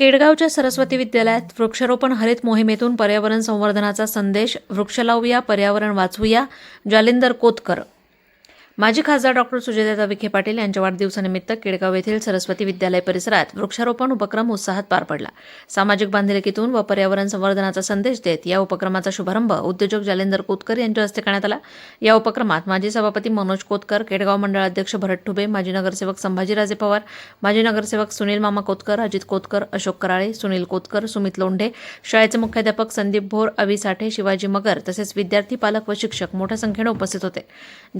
केडगावच्या सरस्वती विद्यालयात वृक्षारोपण हरित मोहिमेतून पर्यावरण संवर्धनाचा संदेश वृक्ष लावूया पर्यावरण वाचवूया जालिंदर कोतकर माजी खासदार डॉक्टर सुजयदादा विखे पाटील यांच्या वाढदिवसानिमित्त केडगाव येथील सरस्वती विद्यालय परिसरात वृक्षारोपण उपक्रम उत्साहात पार पडला. सामाजिक बांधिलकीतून व पर्यावरण संवर्धनाचा संदेश देत या उपक्रमाचा शुभारंभ उद्योजक जालेंदर कोतकर यांच्या हस्ते करण्यात आला. या उपक्रमात माजी सभापती मनोज कोतकर केडगाव मंडळ अध्यक्ष भरत ठुबे माजी नगरसेवक संभाजीराजे पवार माजी नगरसेवक सुनील मामा कोतकर अजित कोतकर अशोक कराळे सुनील कोतकर सुमित लोंढे शाळेचे मुख्याध्यापक संदीप भोर अवी साठे शिवाजी मगर तसेच विद्यार्थी पालक व शिक्षक मोठ्या संख्येने उपस्थित होते.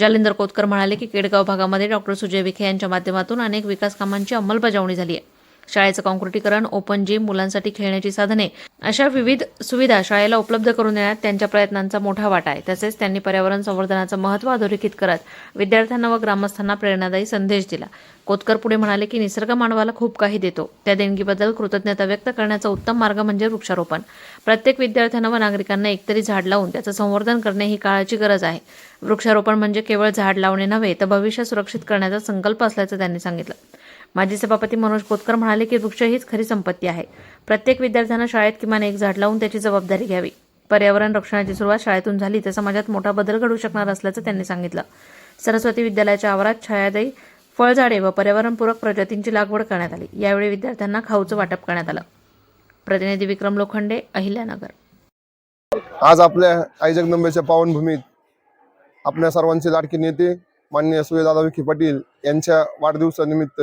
जालिंदर कोतकर म्हणाले की केडगाव भागामध्ये डॉक्टर सुजय विखे यांच्या माध्यमातून अनेक विकास कामांची अंमलबजावणी झाली आहे. शाळेचं काँक्रिटीकरण ओपन जिम मुलांसाठी खेळण्याची साधने अशा विविध सुविधा शाळेला उपलब्ध करून देण्यात त्यांच्या प्रयत्नांचा मोठा वाटा आहे. तसेच त्यांनी पर्यावरण संवर्धनाचं महत्त्व अधोरेखित करत विद्यार्थ्यांना व ग्रामस्थांना प्रेरणादायी संदेश दिला. कोतकर पुढे म्हणाले की निसर्ग मानवाला खूप काही देतो. त्या देणगीबद्दल कृतज्ञता व्यक्त करण्याचा उत्तम मार्ग म्हणजे वृक्षारोपण. प्रत्येक विद्यार्थ्यांना व नागरिकांना एकतरी झाड लावून त्याचं संवर्धन करणे ही काळाची गरज आहे. वृक्षारोपण म्हणजे केवळ झाड लावणे नव्हे तर भविष्य सुरक्षित करण्याचा संकल्प असल्याचं त्यांनी सांगितलं. माजी सभापती मनोज कोतकर म्हणाले की वृक्ष हीच खरी संपत्ती आहे. प्रत्येक विद्यार्थ्यांना शाळेत किमान एक झाड लावून त्याची जबाबदारी घ्यावी. पर्यावरण रक्षणाची सुरुवात शाळेतून झाली तर समाजात मोठा बदल घडू शकणार असल्याचं त्यांनी सांगितलं. सरस्वती विद्यालयाच्या आवारात छायादायी फळझाडे व पर्यावरणपूरक प्रजातींची लागवड करण्यात आली. यावेळी विद्यार्थ्यांना खाऊचं वाटप करण्यात आलं. प्रतिनिधी विक्रम लोखंडे अहिल्यानगर. आज आपल्या आई जगदंबेच्या पावनभूमीत आपल्या सर्वांचे लाडके नेते माननीय सूर्यदादा विखे पाटील यांच्या वाढदिवसानिमित्त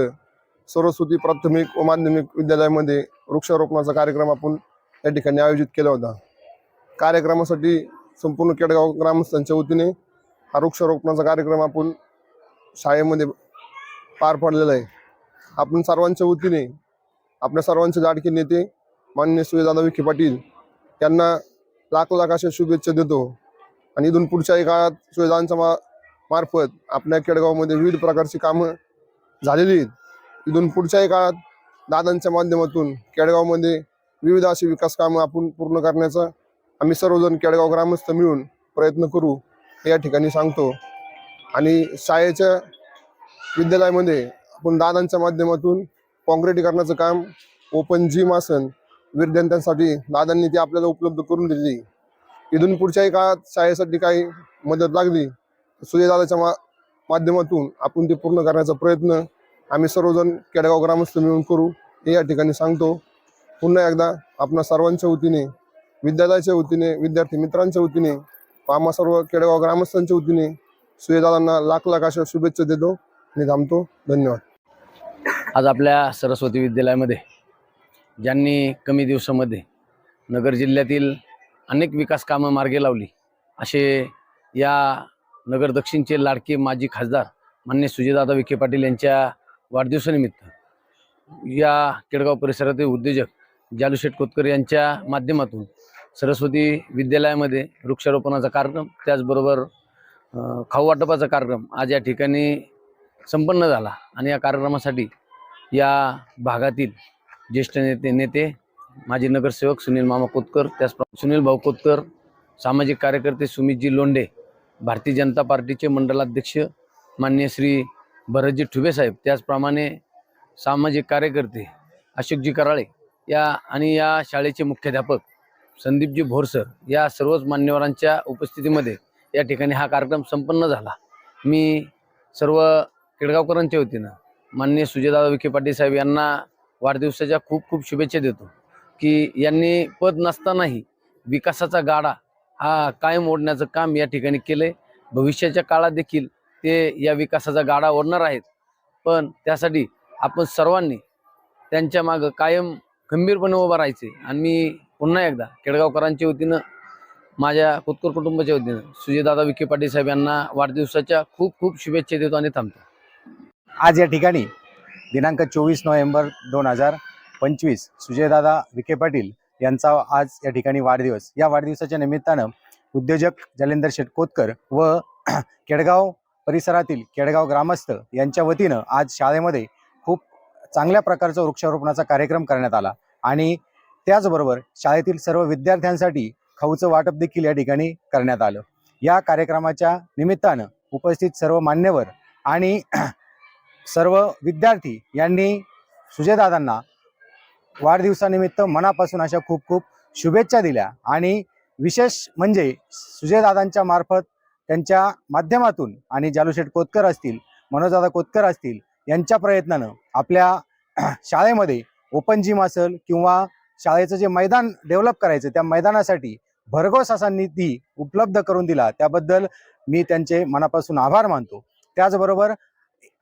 सरस्वती प्राथमिक व माध्यमिक विद्यालयामध्ये वृक्षारोपणाचा कार्यक्रम आपण या ठिकाणी आयोजित केला होता. कार्यक्रमासाठी संपूर्ण केडगाव ग्रामस्थांच्या वतीने हा वृक्षारोपणाचा कार्यक्रम आपण शाळेमध्ये पार पाडलेला आहे. आपण सर्वांच्या वतीने आपल्या सर्वांचे लाडके नेते माननीय सूर्यदादा विखे पाटील यांना लाख लाख अशा शुभेच्छा देतो. आणि इथून पुढच्याही काळात सुविधांच्या मा मार्फत आपल्या केडगावमध्ये विविध प्रकारची कामं झालेली आहेत. इथून पुढच्याही काळात दादांच्या माध्यमातून केडगावमध्ये विविध अशी विकास कामं आपण पूर्ण करण्याचा आम्ही सर्वजण केडगाव ग्रामस्थ मिळून प्रयत्न करू हे या ठिकाणी सांगतो. आणि शाळेच्या विद्यालयामध्ये आपण दादांच्या माध्यमातून काँक्रिटीकरणाचं काम ओपन जिम आसन विद्यार्थ्यांसाठी दादांनी ती आपल्याला उपलब्ध करून दिली इथून पुढच्याही काळात शाळेसाठी काही मदत लागली सूर्यदादाच्या मा माध्यमातून आपण ते पूर्ण करण्याचा प्रयत्न आम्ही सर्वजण केडगाव ग्रामस्थ मिळून करू हे या ठिकाणी सांगतो. पुन्हा एकदा आपणा सर्वांच्या वतीने विद्यालयाच्या वतीने विद्यार्थी मित्रांच्या वतीने आम्हा सर्व केडगाव ग्रामस्थांच्या वतीने सुयदादांना लाख लाख अशा शुभेच्छा देतो आणि थांबतो. धन्यवाद. आज आपल्या सरस्वती विद्यालयामध्ये ज्यांनी कमी दिवसामध्ये नगर जिल्ह्यातील अनेक विकास कामं मार्गे लावली असे या नगर दक्षिणचे लाडके माजी खासदार मान्य सुजयदादा विखे पाटील यांच्या वाढदिवसानिमित्त. या केडगाव परिसरातील उद्योजक जालूशेठ कोतकर यांच्या माध्यमातून सरस्वती विद्यालयामध्ये वृक्षारोपणाचा कार्यक्रम त्याचबरोबर खाऊ वाटपाचा कार्यक्रम आज या ठिकाणी संपन्न झाला. आणि या कार्यक्रमासाठी या भागातील ज्येष्ठ नेते नेते माजी नगरसेवक सुनील मामा कोतकर त्याचप्रमाणे सुनील भाऊ कोतकर सामाजिक कार्यकर्ते सुमितजी लोंढे भारतीय जनता पार्टीचे मंडलाध्यक्ष मान्य श्री भरतजी ठुबे साहेब त्याचप्रमाणे सामाजिक कार्यकर्ते अशोकजी कराळे या आणि या शाळेचे मुख्याध्यापक संदीपजी भोरसर या सर्वच मान्यवरांच्या उपस्थितीमध्ये या ठिकाणी हा कार्यक्रम संपन्न झाला. मी सर्व केडगावकरांच्या वतीनं माननीय सुजयदादा विखे पाटील साहेब यांना वाढदिवसाच्या खूप खूप शुभेच्छा देतो की यांनी पद नसतानाही विकासाचा गाडा हा कायम ओढण्याचं काम या ठिकाणी केलंय. भविष्याच्या काळात देखील ते या विकासाचा गाडा ओढणार आहेत. पण त्यासाठी आपण सर्वांनी त्यांच्या मागं कायम खंबीरपणे उभं राहायचे. आणि मी पुन्हा एकदा केडगावकरांच्या वतीनं माझ्या कोतकर कुटुंबाच्या वतीनं सुजयदादा विखे पाटील साहेब यांना वाढदिवसाच्या खूप खूप शुभेच्छा देतो आणि थांबतो. आज या ठिकाणी दिनांक चोवीस नोव्हेंबर दोन हजार पंचवीस सुजयदादा विखे पाटील यांचा आज या ठिकाणी वाढदिवस. या वाढदिवसाच्या निमित्तानं उद्योजक जालेंदर शेटकोतकर व केडगाव परिसरातील केडगाव ग्रामस्थ यांच्या वतीनं आज शाळेमध्ये खूप चांगल्या प्रकारचा वृक्षारोपणाचा कार्यक्रम करण्यात आला. आणि त्याचबरोबर शाळेतील सर्व विद्यार्थ्यांसाठी खाऊचं वाटप देखील या ठिकाणी करण्यात आलं. या कार्यक्रमाच्या निमित्तानं उपस्थित सर्व मान्यवर आणि सर्व विद्यार्थी यांनी सुजयदादांना वाढदिवसानिमित्त मनापासून अशा खूप खूप शुभेच्छा दिल्या. आणि विशेष म्हणजे सुजयदादांच्या मार्फत त्यांच्या माध्यमातून आणि जालूशेठ कोतकर असतील मनोजदादा कोतकर असतील यांच्या प्रयत्नानं आपल्या शाळेमध्ये ओपन जिम असेल किंवा शाळेचं जे मैदान डेव्हलप करायचं त्या मैदानासाठी भरघोस असा निधी उपलब्ध करून दिला. त्याबद्दल मी त्यांचे मनापासून आभार मानतो. त्याचबरोबर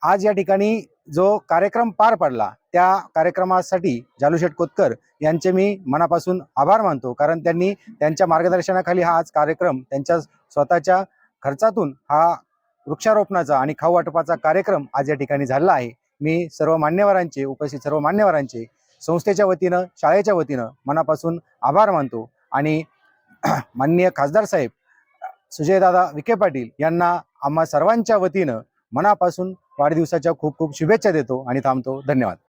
आज या ठिकाणी जो कार्यक्रम पार पडला त्या कार्यक्रमासाठी जालूशेठ कोतकर यांचे मी मनापासून आभार मानतो. कारण त्यांनी त्यांच्या मार्गदर्शनाखाली हा आज कार्यक्रम त्यांच्या स्वतःच्या खर्चातून हा वृक्षारोपणाचा आणि खाऊ वाटपाचा कार्यक्रम आज या ठिकाणी झाला आहे. मी सर्व मान्यवरांचे उपस्थित सर्व मान्यवरांचे संस्थेच्या वतीनं शाळेच्या वतीनं मनापासून आभार मानतो आणि माननीय खासदार साहेब सुजयदादा विखे पाटील यांना आम्हा सर्वांच्या वतीनं मनापासून वाढदिवसाच्या खूप खूप शुभेच्छा देतो आणि थांबतो. धन्यवाद.